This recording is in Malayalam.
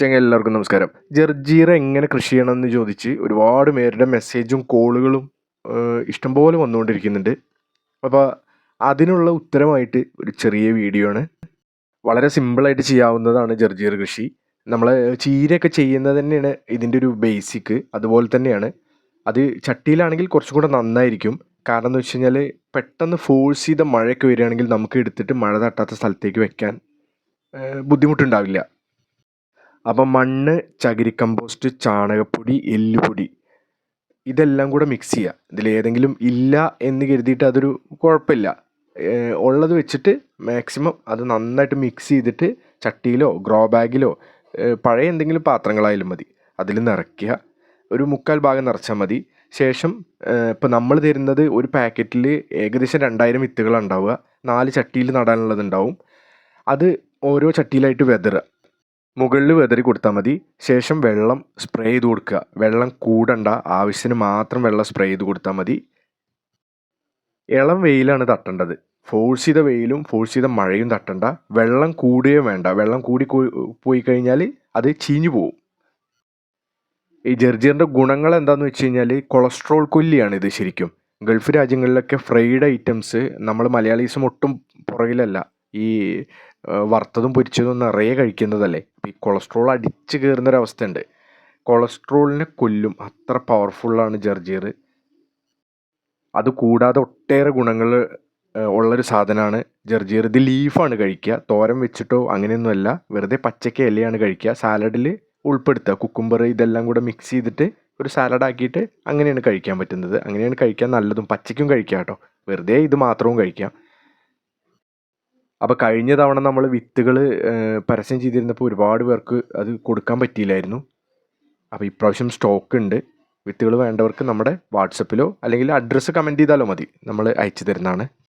ചങ്ങ എല്ലാവർക്കും നമസ്കാരം. ജർജീറ എങ്ങനെ കൃഷി ചെയ്യണമെന്ന് ചോദിച്ച് ഒരുപാട് പേരുടെ മെസ്സേജും കോളുകളും ഇഷ്ടംപോലെ വന്നുകൊണ്ടിരിക്കുന്നുണ്ട്. അപ്പോൾ അതിനുള്ള ഉത്തരമായിട്ട് ഒരു ചെറിയ വീഡിയോ ആണ്. വളരെ സിമ്പിളായിട്ട് ചെയ്യാവുന്നതാണ് ജർജീർ കൃഷി. നമ്മൾ ചീരയൊക്കെ ചെയ്യുന്നത് തന്നെയാണ് ഇതിന്റെ ഒരു ബേസിക് അതുപോലെ തന്നെയാണ്. അത് ചട്ടിയിലാണെങ്കിൽ കുറച്ചും കൂടെ നന്നായിരിക്കും. കാരണം എന്ന് വെച്ച് കഴിഞ്ഞാൽ പെട്ടെന്ന് ഫോഴ്സ് ചെയ്ത മഴയൊക്കെ വരികയാണെങ്കിൽ നമുക്ക് എടുത്തിട്ട് മഴ തട്ടാത്ത സ്ഥലത്തേക്ക് വെക്കാൻ ബുദ്ധിമുട്ടുണ്ടാവില്ല. അപ്പം മണ്ണ് ചകിരി കമ്പോസ്റ്റ് ചാണകപ്പൊടി എല്ലുപൊടി. ഇതെല്ലാം കൂടെ മിക്സ് ചെയ്യുക ഇതിലേതെങ്കിലും ഇല്ല എന്ന് കരുതിയിട്ട് അതൊരു കുഴപ്പമില്ല. ഉള്ളത് വെച്ചിട്ട് മാക്സിമം അത് നന്നായിട്ട് മിക്സ് ചെയ്തിട്ട് ചട്ടിയിലോ ഗ്രോ ബാഗിലോ പഴയ എന്തെങ്കിലും പാത്രങ്ങളായാലും മതി. അതിൽ നിറയ്ക്കുക. ഒരു മുക്കാൽ ഭാഗം നിറച്ചാൽ മതി. ശേഷം ഇപ്പോൾ നമ്മൾ തരുന്നത് ഒരു പാക്കറ്റിൽ ഏകദേശം രണ്ടായിരം വിത്തുകൾ ഉണ്ടാവുക. നാല് ചട്ടിയിൽ നടാനുള്ളത് ഉണ്ടാവും. അത് ഓരോ ചട്ടിയിലായിട്ട് വെതറുക. മുകളിൽ വെതറി കൊടുത്താൽ മതി. ശേഷം വെള്ളം സ്പ്രേ ചെയ്ത് കൊടുക്കുക. വെള്ളം കൂടണ്ട. ആവശ്യത്തിന് മാത്രം വെള്ളം സ്പ്രേ ചെയ്ത് കൊടുത്താൽ മതി. ഇളം വെയിലാണ് തട്ടേണ്ടത്. ഫോഴ്സ് ചെയ്ത വെയിലും ഫോഴ്സ് ചെയ്ത മഴയും തട്ടണ്ട. വെള്ളം കൂടുകയും വേണ്ട. വെള്ളം കൂടി പോയി കഴിഞ്ഞാൽ അത് ചീഞ്ഞു പോവും. ഈ ജർജീറിന്റെ ഗുണങ്ങൾ എന്താണെന്ന് വെച്ച് കഴിഞ്ഞാൽ കൊളസ്ട്രോൾ കൊല്ലിയാണ് ഇത് ശരിക്കും. ഗൾഫ് രാജ്യങ്ങളിലൊക്കെ ഫ്രൈഡ് ഐറ്റംസ് നമ്മൾ മലയാളീസും ഒട്ടും പുറകിലല്ല. ഈ വറുത്തതും പൊരിച്ചതും നിറയെ കഴിക്കുന്നതല്ലേ? അപ്പോൾ ഈ കൊളസ്ട്രോൾ അടിച്ച് കയറുന്നൊരവസ്ഥയുണ്ട് കൊളസ്ട്രോളിനെ കൊല്ലും. അത്ര പവർഫുള്ളാണ് ജർജീർ. അത് കൂടാതെ ഒട്ടേറെ ഗുണങ്ങൾ ഉള്ളൊരു സാധനമാണ് ജർജീർ. ഇത് ലീഫാണ് കഴിക്കുക. തോരൻ വെച്ചിട്ടോ അങ്ങനെയൊന്നുമല്ല. വെറുതെ പച്ചക്ക ഇലയാണ് കഴിക്കുക. സാലഡിൽ ഉൾപ്പെടുത്തുക. കുക്കുംബർ ഇതെല്ലാം കൂടെ മിക്സ് ചെയ്തിട്ട് ഒരു സാലഡ് ആക്കിയിട്ട് അങ്ങനെയാണ് കഴിക്കാൻ പറ്റുന്നത്. അങ്ങനെയാണ് കഴിക്കാൻ നല്ലതും. പച്ചയ്ക്കും കഴിക്കാം കേട്ടോ. വെറുതെ ഇത് മാത്രവും കഴിക്കാം. അപ്പോൾ കഴിഞ്ഞ തവണ നമ്മൾ വിത്തുകൾ പരസ്യം ചെയ്തിരുന്നപ്പോൾ ഒരുപാട് പേർക്ക് അത് കൊടുക്കാൻ പറ്റിയില്ലായിരുന്നു. അപ്പോൾ ഇപ്രാവശ്യം സ്റ്റോക്ക് ഉണ്ട് വിത്തുകൾ വേണ്ടവർക്ക് നമ്മുടെ വാട്സപ്പിലോ അല്ലെങ്കിൽ അഡ്രസ്സ് കമന്റ് ചെയ്താലോ മതി. നമ്മൾ അയച്ചു തരുന്നതാണ്.